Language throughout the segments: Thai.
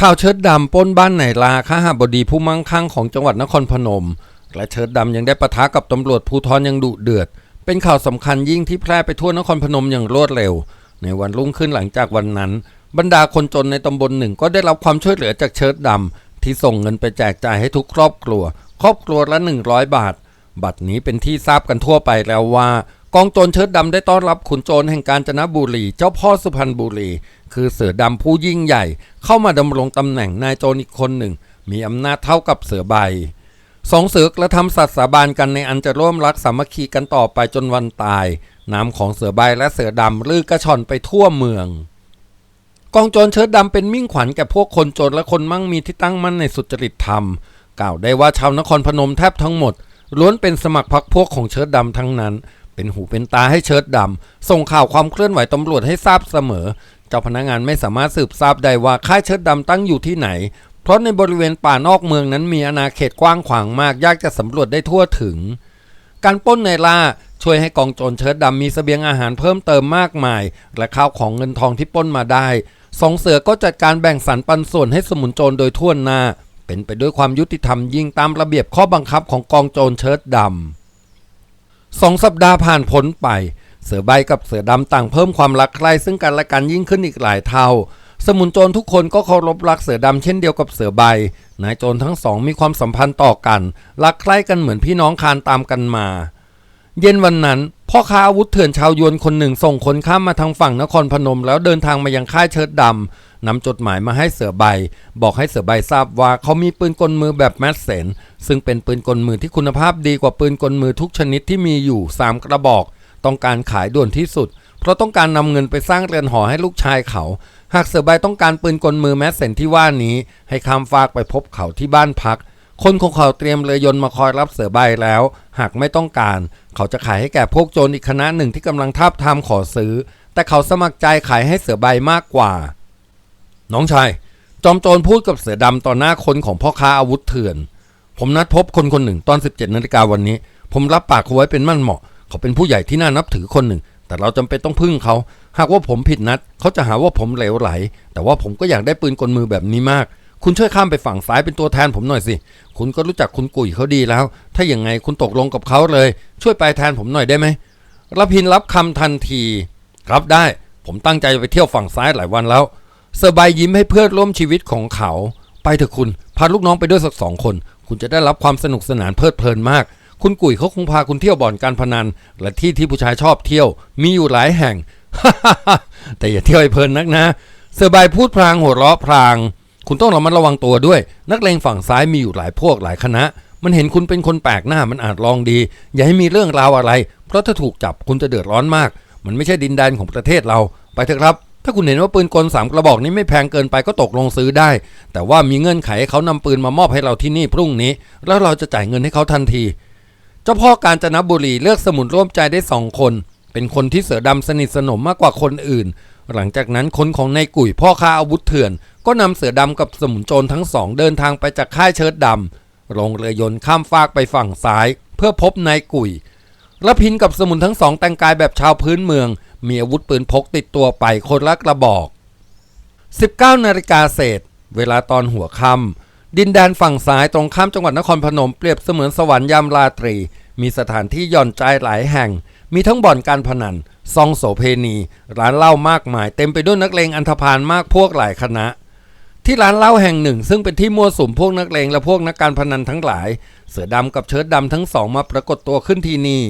ข่าวเชิดดำป้นบ้านไหนลาข้าหาบดีผู้มั่งคั่งของจังหวัดนครพนม และเชิดดำยังได้ปะทะกับตำรวจภูธรยังดุเดือด เป็นข่าวสำคัญยิ่งที่แพร่ไปทั่วนครพนมอย่างรวดเร็ว ในวันรุ่งขึ้นหลังจากวันนั้น บรรดาคนจนในตำบลหนึ่งก็ได้รับความช่วยเหลือจากเชิดดำที่ส่งเงินไปแจกจ่ายให้ทุกครอบครัว ครอบครัวละ 100 บาท บัตรนี้เป็นที่ทราบกันทั่วไปแล้วว่ากองโจรเชิดดำได้ต้อนรับขุนโจรแห่งการจนบุรี เจ้าพ่อสุพรรณบุรี คือเสือดำผู้ยิ่งใหญ่ เข้ามาดำรงตำแหน่งนายโจรอีกคนหนึ่ง มีอำนาจเท่ากับเสือใบสองเสือกระทำสัตย์สาบานกันในอันจะร่วมรักสามัคคีกันต่อไปจนวันตายนามของเสือใบและเสือดำลือกระชอนไปทั่วเมือง กองโจรเชิดดำเป็นมิ่งขวัญแก่พวกคนจนและคนมั่งมีที่ตั้งมั่นในสุจริตธรรม กล่าวได้ว่าชาวนครพนมแทบทั้งหมดล้วนเป็นสมัครพรรคพวกของเชิดดำทั้งนั้น เป็นหูเป็นตาให้เชิดดำ ส่งข่าวความเคลื่อนไหวตำรวจให้ทราบเสมอ เจ้าพนักงานไม่สามารถสืบทราบได้ว่าค่ายเชิดดำตั้งอยู่ที่ไหน เพราะในบริเวณป่านอกเมืองนั้นมีอาณาเขตกว้างขวางมากยากจะสำรวจได้ทั่วถึง การป้นในล่าช่วยให้กองโจรเชิดดำมีเสบียงอาหารเพิ่มเติมมากมาย และข้าวของเงินทองที่ป้นมาได้สองเสือก็จัดการแบ่งสรรปันส่วนให้สมุนโจรโดยทั่วหน้า เป็นไปด้วยความยุติธรรมยิ่งตามระเบียบข้อบังคับของกองโจรเชิดดำ สองสัปดาห์ผ่านพ้นไป เสือใบกับเสือดำต่างเพิ่มความรักใคร่ซึ่งกันและกันยิ่งขึ้นอีกหลายเท่า สมุนโจรทุกคนก็เคารพรักเสือดำเช่นเดียวกับเสือใบ นายโจรทั้งสองมีความสัมพันธ์ต่อกัน รักใคร่กันเหมือนพี่น้องคานตามกันมา เย็นวันนั้น พ่อค้าอาวุธเถื่อนชาวยวนคนหนึ่งส่งคนข้ามมาทางฝั่งนครพนม แล้วเดินทางมายังค่ายเชิดดำ นำจดหมายมาให้เสือใบ บอกให้เสือใบทราบว่าเขามีปืนกลมือแบบแมสเซนซึ่งเป็นปืนกลมือที่คุณภาพดีกว่าปืนกลมือทุกชนิดที่มีอยู่ 3 กระบอก ต้องการขายด่วนที่สุด เพราะต้องการนำเงินไปสร้างเรือนหอให้ลูกชายเขา หากเสือใบต้องการปืนกลมือแมสเซนที่ว่านี้ ให้ข้ามฟากไปพบเขาที่บ้านพักคนของเขาเตรียมเรือยนต์มาคอยรับเสือใบแล้ว หากไม่ต้องการ เขาจะขายให้แก่พวกโจรอีกคณะหนึ่งที่กำลังทาบทามขอซื้อ แต่เขาสมัครใจขายให้เสือใบมากกว่า น้องชาย จอมโจรพูดกับเสือดำต่อหน้าคนของพ่อค้าอาวุธเถื่อน ผมนัดพบคนคนหนึ่งตอน 17นาฬิกาวันนี้ ผมรับปากเขาไว้เป็นมั่นเหมาะ เขาเป็นผู้ใหญ่ที่น่านับถือคนหนึ่ง แต่เราจำเป็นต้องพึ่งเขา หากว่าผมผิดนัด เขาจะหาว่าผมเหลวไหล แต่ว่าผมก็อยากได้ปืนกลมือแบบนี้มากคุณช่วยข้ามไปฝั่งซ้ายเป็นตัวแทนผมหน่อยสิ คุณก็รู้จักคุณกุ๋ยเขาดีแล้ว ถ้าอย่างไงคุณตกลงกับเขาเลย ช่วยไปแทนผมหน่อยได้ไหมรพินรับคำทันที ครับได้ ผมตั้งใจจะไปเที่ยวฝั่งซ้ายหลายวันแล้ว เซอร์ไบยิ้มให้เพื่อนร่วมชีวิตของเขา ไปเถอะคุณ พาลูกน้องไปด้วยสักสองคน คุณจะได้รับความสนุกสนานเพลิดเพลินมาก คุณกุ๋ยเขาคงพาคุณเที่ยวบ่อนการพนัน และที่ที่ผู้ชายชอบเที่ยว มีอยู่หลายแห่ง แต่อย่าเที่ยวให้เพลินนักนะ เซอร์ไบพูดพลางหัวเราะพลาง คุณต้องระมัดระวังตัวด้วย นักเลงฝั่งซ้ายมีอยู่หลายพวกหลายคณะ มันเห็นคุณเป็นคนแปลกหน้ามันอาจลองดี อย่าให้มีเรื่องราวอะไร เพราะถ้าถูกจับคุณจะเดือดร้อนมาก มันไม่ใช่ดินแดนของประเทศเรา ไปเถอะครับ ถ้าคุณเห็นว่าปืนกลสามกระบอกนี้ไม่แพงเกินไปก็ตกลงซื้อได้ แต่ว่ามีเงื่อนไขให้เขานำปืนมามอบให้เราที่นี่พรุ่งนี้ แล้วเราจะจ่ายเงินให้เขาทันที เจ้าพ่อกาญจนบุรีเลือกสมุนร่วมใจได้สองคน เป็นคนที่เสือดำสนิทสนมมากกว่าคนอื่น หลังจากนั้นคนของนายกุ๋ยพ่อค้าอาวุธเถื่อน ก็นำเสือดำกับสมุนโจรทั้งสองเดินทางไปจากค่ายเชิดดำลงเรือยนต์ข้ามฟากไปฝั่งซ้าย เพื่อพบนายกุ๋ยระพินกับสมุนทั้งสองแต่งกายแบบชาวพื้นเมือง มีอาวุธปืนพกติดตัวไปคนละกระบอก 19นาฬิกาเศษ เวลาตอนหัวค่ำดินแดนฝั่งซ้ายตรงข้ามจังหวัดนครพนมเปรียบเสมือนสวรรค์ยามราตรี มีสถานที่หย่อนใจหลายแห่ง มีทั้งบ่อนการพนันซองโสเพณี ร้านเหล้ามากมาย เต็มไปด้วยนักเลงอันธพาลมากพวกหลายคณะที่ร้านเหล้าแห่งหนึ่ง ซึ่งเป็นที่มั่วสุมพวกนักเลงและพวกนักการพนันทั้งหลาย เสือดำกับเชิดดำทั้งสองมาปรากฏตัวขึ้นที่นี่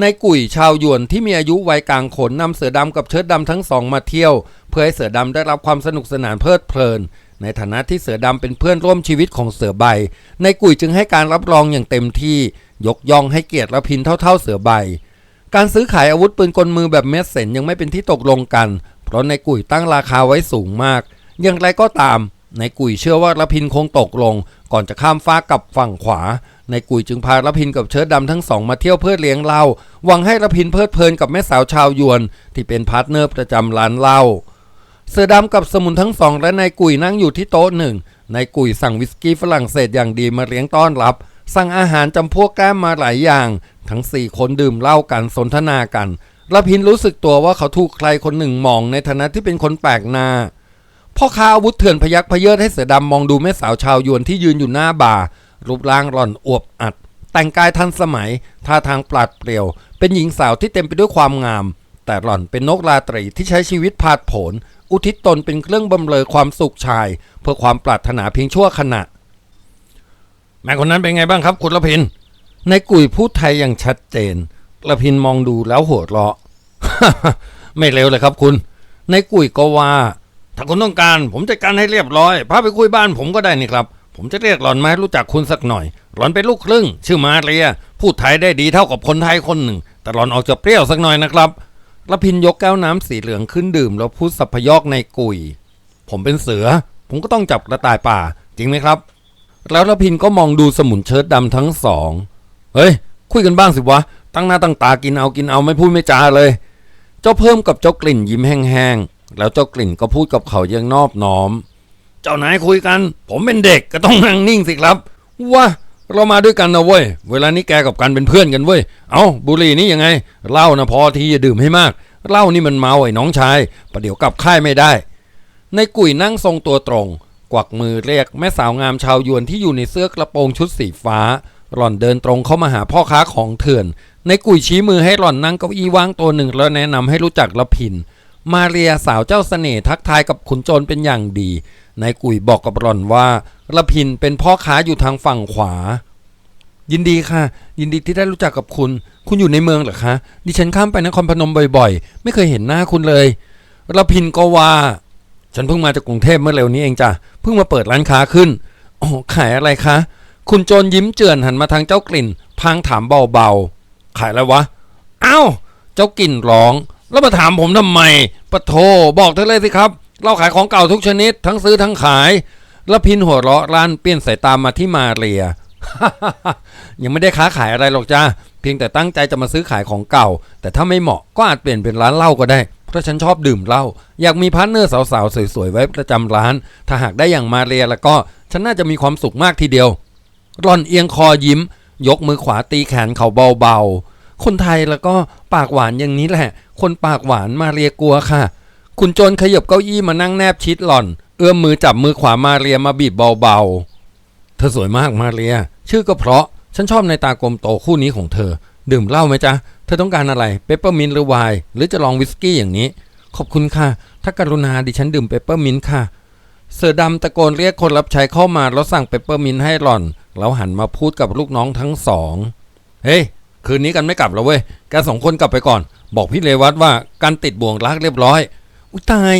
ในกุ่ยชาวยวนที่มีอายุวัยกลางคนนำเสือดำกับเชิดดำทั้งสองมาเที่ยว เพื่อให้เสือดำได้รับความสนุกสนานเพลิดเพลิน ในฐานะที่เสือดำเป็นเพื่อนร่วมชีวิตของเสือใบในกุ่ยจึงให้การรับรองอย่างเต็มที่ยกย่องให้เกียรติละพินเท่า ๆเสือใบ การซื้อขายอาวุธปืนกลมือแบบเมสเซนยังไม่เป็นที่ตกลงกัน เพราะในกุ่ยตั้งราคาไว้สูงมาก อย่างไรก็ตามในกุ่ยเชื่อว่าละพินคงตกลง ก่อนจะข้ามฟ้ากกลับฝั่งขวา ในกุยจึงพาละพินกับเชิดดำทั้งสองมาเที่ยวเพื่อเลี้ยงเหล้าหวังให้ละพินเพลิดเพลินกับแม่สาวชาวยวน ที่เป็นพาร์ทเนอร์ประจำร้านเหล้าเสือดำกับสมุนทั้งสองและนายกุยนั่งอยู่ที่โต๊ะหนึ่งนายกุยสั่งวิสกี้ฝรั่งเศสอย่างดีมาเลี้ยงต้อนรับ สั่งอาหารจำพวกแก้มมาหลายอย่าง ทั้งสี่คนดื่มเหล้ากันสนทนากันละพินรู้สึกตัวว่าเขาถูกใครคนหนึ่งมองในฐานะที่เป็นคนแปลกหน้าพ่อค้าอาวุธเถื่อนพยักพเยิดให้เสือดำมองดูแม่สาวชาวยวนที่ยืนอยู่หน้าบ่า รูปร่างหล่อนอวบอัด แต่งกายทันสมัย ท่าทางปราดเปรียว เป็นหญิงสาวที่เต็มไปด้วยความงาม แต่หล่อนเป็นนกราตรีที่ใช้ชีวิตผาดโผน อุทิศตนเป็นเครื่องบำเรอความสุขชาย เพื่อความปรารถนาเพียงชั่วขณะ แม่คนนั้นเป็นไงบ้างครับคุณละพินในกุยพูดไทยอย่างชัดเจนละพินมองดูแล้วหัวเราะไม่เร็วเลยครับคุณในกุยก็ว่า ถ้าคุณต้องการ ผมจัดการให้เรียบร้อยพาไปคุยบ้านผมก็ได้นี่ครับ ผมจะเรียกหลอนมาให้รู้จักคุณสักหน่อย หลอนเป็นลูกครึ่ง ชื่อมาเรีย พูดไทยได้ดีเท่ากับคนไทยคนหนึ่ง แต่หลอนออกจะเปรี้ยวสักหน่อยนะครับละพินยกแก้วน้ำสีเหลืองขึ้นดื่ม แล้วพูดสัพยอกในกุย ผมเป็นเสือ ผมก็ต้องจับกระต่ายป่า จริงไหมครับ แล้วละพินก็มองดูสมุนเชิดดำทั้งสอง เฮ้ย คุยกันบ้างสิวะ ตั้งหน้าตั้งตากินเอากินเอาไม่พูดไม่จาเลย เจ้าเพิ่มกับเจ้ากลิ่นยิ้มแห้งๆ แล้วเจ้ากลิ่นก็พูดกับเขาอยังนอบน้อม จ้านายคุยกัน ผมเป็นเด็กก็ต้องนั่งนิ่งสิครับว่าเรามาด้วยกันนะเว้ย เวลานี้แกกับกันเป็นเพื่อนกันเว้ย เอาบุหรี่นี่ยังไงเหล้านะพอทีอย่าดื่มให้มากเหล้านี่มันเมาไอ้น้องชายประเดี๋ยวกลับค่ายไม่ได้ ในกุยนั่งทรงตัวตรง กวักมือเรียกแม่สาวงามชาวยวนที่อยู่ในเสื้อกระโปรงชุดสีฟ้า หล่อนเดินตรงเข้ามาหาพ่อค้าของเถื่อน ในกุยชี้มือให้หล่อนนั่งเก้าอี้ว่างตัวหนึ่งแล้วแนะนำให้รู้จักละพิน มาเรียสาวเจ้าเสน่ห์ทักทายกับขุนโจรเป็นอย่างดี ในกุยบอกกับหล่อนว่าละพินเป็นพ่อค้าอยู่ทางฝั่งขวา ยินดีค่ะ ยินดีที่ได้รู้จักกับคุณ คุณอยู่ในเมืองเหรอคะ ดิฉันข้ามไปนครพนมบ่อยๆ ไม่เคยเห็นหน้าคุณเลยละพินก็ว่า ฉันเพิ่งมาจากกรุงเทพเมื่อเร็วนี้เองจ้ะเพิ่งมาเปิดร้านค้าขึ้นโอ้ขายอะไรคะ คุณโจรยิ้มเจือนหันมาทางเจ้ากลิ่น พางถามเบาๆ ขายอะไรวะอ้าวเจ้ากลิ่นร้อง แล้วมาถามผมทำไมปะโทบอกเธอเลยสิครับ เราขายของเก่าทุกชนิด ทั้งซื้อทั้งขาย แล้วพินหัวเราะร้านเปลี่ยนสายตามมาที่มาเรีย ยังไม่ได้ค้าขายอะไรหรอกจ้าเพียงแต่ตั้งใจจะมาซื้อขายของเก่า แต่ถ้าไม่เหมาะก็อาจเปลี่ยนเป็นร้านเหล้าก็ได้ เพราะฉันชอบดื่มเหล้าอยากมีพาร์ทเนอร์สาวๆสวยๆไว้ประจำร้าน ถ้าหากได้อย่างมาเรียแล้วก็ฉันน่าจะมีความสุขมากทีเดียวรอนเอียงคอยิ้ม ยกมือขวาตีแขนเขาเบาๆคนไทยแล้วก็ปากหวานอย่างนี้แหละ คนปากหวานมาเรียกลัวค่ะ คุณโจรขยับเก้าอี้มานั่งแนบชิดหล่อน เอื้อมมือจับมือขวามาเรียมาบีบเบาๆ เธอสวยมากมาเรีย ชื่อก็เพราะ ฉันชอบในตากลมโตคู่นี้ของเธอ ดื่มเหล้าไหมจ๊ะ เธอต้องการอะไร เปปเปอร์มินหรือไวน์หรือจะลองวิสกี้อย่างนี้ ขอบคุณค่ะ ถ้ากรุณาดิฉันดื่มเปปเปอร์มินค่ะ เสือดำตะโกนเรียกคนรับใช้เข้ามาแล้วสั่งเปปเปอร์มินให้หล่อน แล้วหันมาพูดกับลูกน้องทั้งสอง เฮ้ย คืนนี้กันไม่กลับแล้วเว้ย แกสองคนกลับไปก่อน บอกพี่เลวัตว่าการติดบ่วงรักเรียบร้อย อุตาย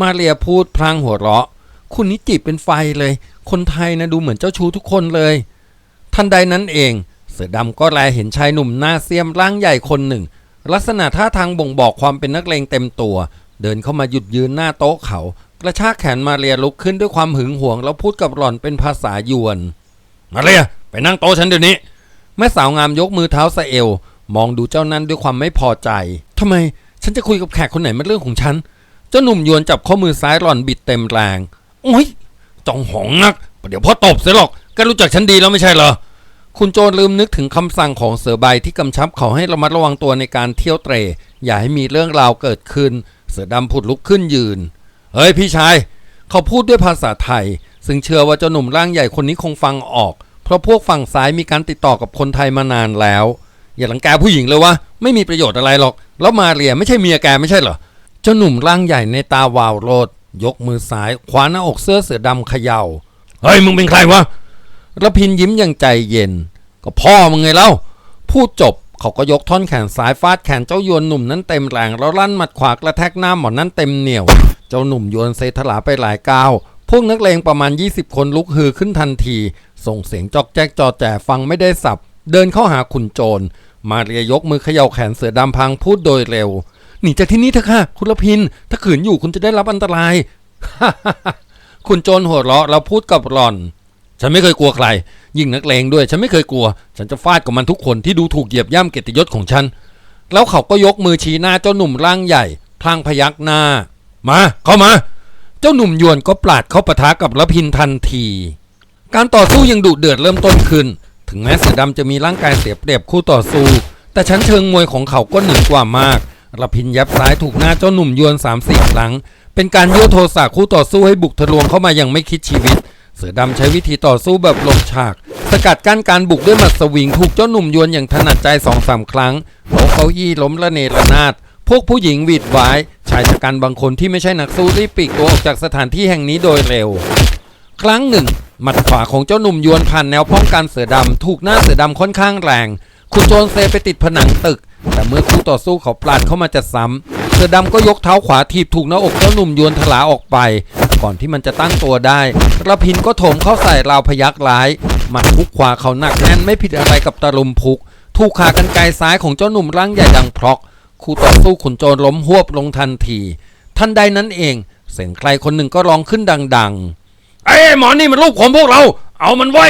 มาเรียพูดพลางหัวเราะ คุณนี่จีบเป็นไฟเลย คนไทยนะดูเหมือนเจ้าชู้ทุกคนเลย ทันใดนั้นเอง เสือดำก็แลเห็นชายหนุ่มหน้าเสียมร่างใหญ่คนหนึ่ง ลักษณะท่าทางบ่งบอกความเป็นนักเลงเต็มตัว เดินเข้ามาหยุดยืนหน้าโต๊ะเขา กระชากแขนมาเรียลุกขึ้นด้วยความหึงหวง แล้วพูดกับหล่อนเป็นภาษายวน มาเรียไปนั่งโต๊ะฉันเดี๋ยวนี้แม่สาวงามยกมือเท้าสะเอว มองดูเจ้านั้นด้วยความไม่พอใจทำไมฉันจะคุยกับแขกคนไหนมันเรื่องของฉัน เจ้าหนุ่มยวนจับข้อมือซ้ายหล่อนบิดเต็มแรงโอ้ยจองหองนักเดี๋ยวพ่อตบเสียหรอกแกรู้จักฉันดีแล้วไม่ใช่เหรอ คุณโจรลืมนึกถึงคำสั่งของเสือใบที่กำชับเขาให้ระมัดระวังตัวในการเที่ยวเตรอย่าให้มีเรื่องราวเกิดขึ้น เสือดำผุดลุกขึ้นยืน เฮ้ยพี่ชาย เขาพูดด้วยภาษาไทย ซึ่งเชื่อว่าเจ้าหนุ่มร่างใหญ่คนนี้คงฟังออก เพราะพวกฝั่งซ้ายมีการติดต่อกับคนไทยมานานแล้ว อย่าลังแกผู้หญิงเลยวะไม่มีประโยชน์อะไรหรอก แล้วมาเรียไม่ใช่เมียแกไม่ใช่เหรอ จ้าหนุ่มร่างใหญ่ในตาวาวโรดยกมือซ้ายคว้าหน้าอกเสื้อเสือดำเขยา่า เฮ้ย มึงเป็นใครวะระพินยิ้มอย่างใจเย็น ก็พ่อมึงไงเล่า พูดจบเขาก็ยกท่อนแขนซ้ายฟาดแขนเจ้ายวนหนุ่มนั้นเต็มแรงแล้วลั่นหมัดขวากระแทกหน้าหมอนนั้นเต็มเหนียว เจ้าหนุ่มยวนเซทลาไปหลายก้าว พวกนักเลงประมาณ 20 คนลุกฮือขึ้นทันที ส่งเสียงจอกแจ๊กจอแจฟังไม่ได้สับ เดินเข้าหาขุนโจร มาเรียยกมือเขย่าแขนเสือดำพังพูดโดยเร็ว หนีจากที่นี่เถอะค่ะ คุณละพิน ถ้าขืนอยู่คุณจะได้รับอันตราย คุณโจรหัวเราะแล้วพูดกับหล่อน ฉันไม่เคยกลัวใคร ยิ่งนักเลงด้วย ฉันไม่เคยกลัว ฉันจะฟาดกับมันทุกคนที่ดูถูกเหยียบย่ำเกียรติยศของฉัน แล้วเขาก็ยกมือชี้หน้าเจ้าหนุ่มร่างใหญ่พลางพยักหน้า มา เข้ามา เจ้าหนุ่มยวนก็ปลาดเข้าปะทะกับละพินทันที การต่อสู้ยังดุเดือดเริ่มต้นขึ้น ถึงแม้เสือดำจะมีร่างกายเสียเปรียบคู่ต่อสู้ แต่ชั้นเชิงมวยของเขาก็เหนือกว่ามาก ละพินยับซ้ายถูกหน้าเจ้าหนุ่มยวน3ามสี่ครั้ง เป็นการยั่วโทสะคู่ต่อสู้ให้บุกทะลวงเข้ามาอย่างไม่คิดชีวิต เสือดำใช้วิธีต่อสู้แบบหลบฉาก สกัดกั้นการบุกด้วยหมัดสวิงถูกเจ้าหนุ่มยวนอย่างถนัดใจสองสามครั้งโต๊ะเก้าอี้ล้มระเนระนาดพวกผู้หญิงหวีดหวายชายชะกันบางคนที่ไม่ใช่นักสู้รีบปีกตัวออกจากสถานที่แห่งนี้โดยเร็ว ครั้งหนึ่ง หมัดขวาของเจ้าหนุ่มยวนผ่านแนวป้องกันเสือดำถูกหน้าเสือดำค่อนข้างแรง คุณโจนเซไปติดผนังตึก แต่เมื่อคู่ต่อสู้เขาปลาดเข้ามาจะซ้ำเสือดำก็ยกเท้าขวาถีบถูกหน้าอกเจ้าหนุ่มยวนถลาออกไป ก่อนที่มันจะตั้งตัวได้ระพินก็โถมเข้าใส่ราวพยักร้ายหมัดพุกขวาเขาหนักแน่นไม่ผิดอะไรกับตะลุมพุก ถูกขากันไกลซ้ายของเจ้าหนุ่มร่างใหญ่ดังพรอกคู่ต่อสู้ขุนโจรล้มหวบลงทันทีทันใดนั้นเอง เสียงใครคนหนึ่งก็ร้องขึ้นดัง ๆ ไอ้หมอนี่มันลูกของพวกเรา เอามันไว้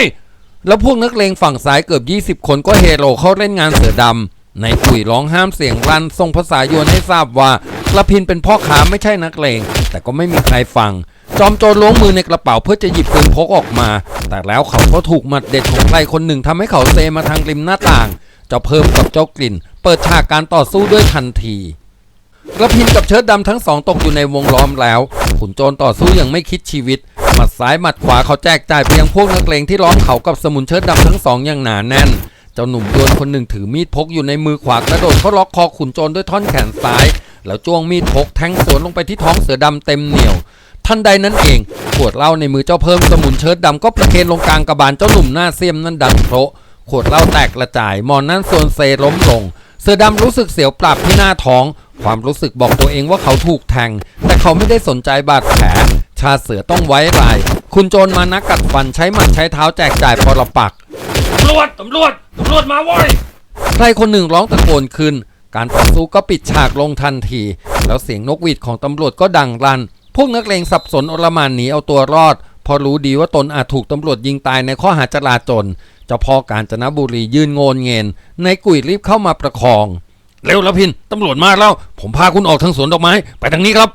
แล้วพวกนักเลงฝั่งซ้ายเกือบ 20 คนก็เฮโรเข้าเล่นงานเสือดำในกุยร้องห้ามเสียงรันส่งภาษายวนให้ทราบว่ากระพินเป็นพ่อค้าไม่ใช่นักเลง แต่ก็ไม่มีใครฟัง จอมโจรล้วงมือในกระเป๋าเพื่อจะหยิบปืนพกออกมา แต่แล้วเขาก็ถูกหมัดเด็ดของใครคนหนึ่งทำให้เขาเซมาทางริมหน้าต่างเจ้าเพิ่มกับเจ้ากลิ่น เปิดฉากการต่อสู้ด้วยทันทีกระพินกับเชิดดำทั้งสองตกอยู่ในวงล้อมแล้วขุนโจรต่อสู้อย่างไม่คิดชีวิต หมัดซ้ายหมัดขวาเขาแจกจ่ายไปยังพวกนักเลงที่ล้อมเขากับสมุนเชิดดำทั้งสองอย่างหนาแน่น เจ้าหนุ่มโยนคนหนึ่งถือมีดพกอยู่ในมือขวากระโดดเข้าล็อกคอขุนโจรด้วยท่อนแขนซ้าย แล้วจ้วงมีดพกแทงสวนลงไปที่ท้องเสือดำเต็มเหนียวทันใดนั้นเองขวดเหล้าในมือเจ้าเพิ่มสมุนเชิดดำก็ประเคนลงกลางกระบาลเจ้าหนุ่มหน้าเสียมนั่นดังโพะขวดเหล้าแตกกระจายหมอนนั่นส่วนเซล้มลง เสือดำรู้สึกเสียวปรับที่หน้าท้อง ความรู้สึกบอกตัวเองว่าเขาถูกแทง แต่เขาไม่ได้สนใจบาดแผล ชาเสือต้องไว้ราย คุณโจรมานักกัดฟันใช้หมัดใช้เท้าแจกจ่ายปรปักษ์ตำรวจตำรวจตำรวจมาเว้ยใครคนหนึ่งร้องตะโกนขึ้น การต่อสู้ก็ปิดฉากลงทันที แล้วเสียงนกหวีดของตำรวจก็ดังลั่นพวกนักเลงสับสนอลหมานหนีเอาตัวรอดเพอรู้ดีว่าตนอาจถูกตำรวจยิงตายในข้อหาจลาจลเจ้าพ่อกาญจนบุรียืนโงนเงินในกุยรีบเข้ามาประคอง เร็วแล้วพินตำรวจมาแล้ว ผมพาคุณออกทางสวนดอกไม้ ไปทางนี้ครับ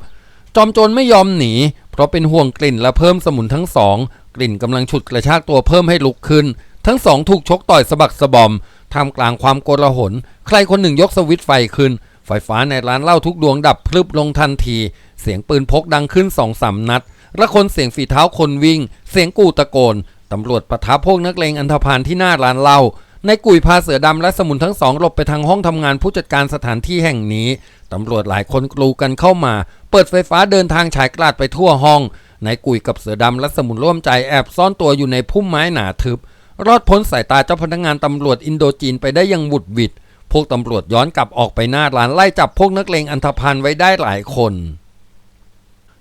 จอมโจรไม่ยอมหนี เพราะเป็นห่วงกลิ่นและเพิ่มสมุนทั้งสอง กลิ่นกำลังฉุดกระชากตัวเพิ่มให้ลุกขึ้น ทั้งสองถูกชกต่อยสะบักสะบอมท่ามกลางความโกลาหล ใครคนหนึ่งยกสวิตไฟขึ้น ไฟฟ้าในร้านเหล้าทุกดวงดับพลึบลงทันที เสียงปืนพกดังขึ้นสองสามนัดและคนเสียงฝีเท้าคนวิ่ง เสียงกูตะโกนตำรวจประทะพวกนักเลงอันธพาลที่หน้าร้านเหล้า ในกุยพาเสือดำและสมุนทั้งสองหลบไปทางห้องทำงานผู้จัดการสถานที่แห่งนี้ ตำรวจหลายคนกลูกันเข้ามา เปิดไฟฟ้าเดินทางฉายกลาดไปทั่วห้องในกุยกับเสือดำและสมุนร่วมใจแอบซ่อนตัวอยู่ในพุ่มไม้หนาทึบ รอดพ้นสายตาเจ้าพนักงานตำรวจอินโดจีนไปได้อยังบุดหวิด พวกตำรวจย้อนกลับออกไปหน้าร้านไล่จับพวกนักเลงอันธพาลไว้ได้หลายคน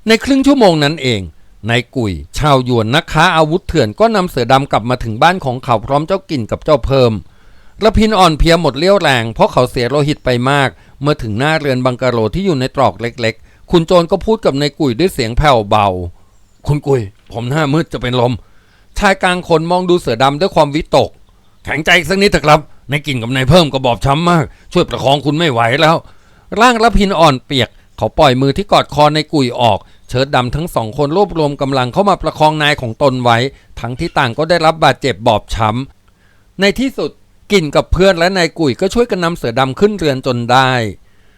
ในครึ่งชั่วโมงนั้นเอง นายกุยชาวยวนนักค้าอาวุธเถื่อนก็นำเสือดำกลับมาถึงบ้านของเขาพร้อมเจ้ากิ่นกับเจ้าเพิ่มระพินอ่อนเพียหมดเลี้ยวแรง เพราะเขาเสียโลหิตไปมาก เมื่อถึงหน้าเรือนบังกะโลที่อยู่ในตรอกเล็ก ๆ คุณโจรก็พูดกับนายกุยด้วยเสียงแผ่วเบา คุณกุย ผมหน้ามืดจะเป็นลม ชายกลางคนมองดูเสือดำด้วยความวิตก แข็งใจสักนิดเถอะครับนายกินกับนายเพิ่มก็บอบช้ำมาก ช่วยประคองคุณไม่ไหวแล้ว ร่างระพินอ่อนเปียก เขาปล่อยมือที่กอดคอในกุยออก เชิดดำทั้งสองคนรวบรวมกำลังเข้ามาประคองนายของตนไว้ ทั้งที่ต่างก็ได้รับบาดเจ็บบอบช้ำในที่สุดกิ่นกับเพื่อนและนายกุยก็ช่วยกันนำเสือดำขึ้นเรือนจนได้